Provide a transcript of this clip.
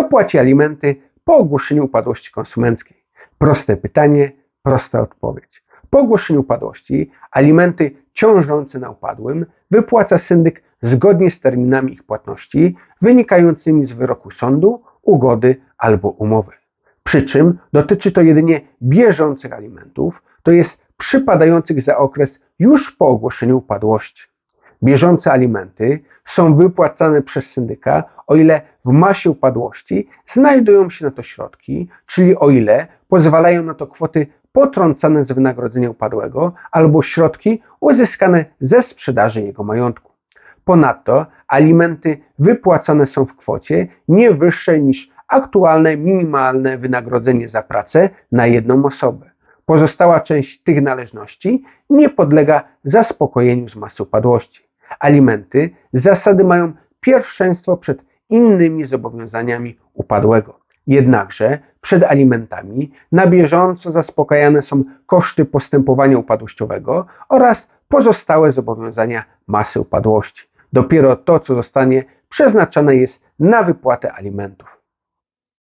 Kto płaci alimenty po ogłoszeniu upadłości konsumenckiej? Proste pytanie, prosta odpowiedź. Po ogłoszeniu upadłości alimenty ciążące na upadłym wypłaca syndyk zgodnie z terminami ich płatności wynikającymi z wyroku sądu, ugody albo umowy. Przy czym dotyczy to jedynie bieżących alimentów, to jest przypadających za okres już po ogłoszeniu upadłości. Bieżące alimenty są wypłacane przez syndyka, o ile w masie upadłości znajdują się na to środki, czyli o ile pozwalają na to kwoty potrącane z wynagrodzenia upadłego albo środki uzyskane ze sprzedaży jego majątku. Ponadto alimenty wypłacane są w kwocie nie wyższej niż aktualne minimalne wynagrodzenie za pracę na jedną osobę. Pozostała część tych należności nie podlega zaspokojeniu z masy upadłości. Alimenty z zasady mają pierwszeństwo przed innymi zobowiązaniami upadłego. Jednakże przed alimentami na bieżąco zaspokajane są koszty postępowania upadłościowego oraz pozostałe zobowiązania masy upadłości. Dopiero to, co zostanie przeznaczone jest na wypłatę alimentów.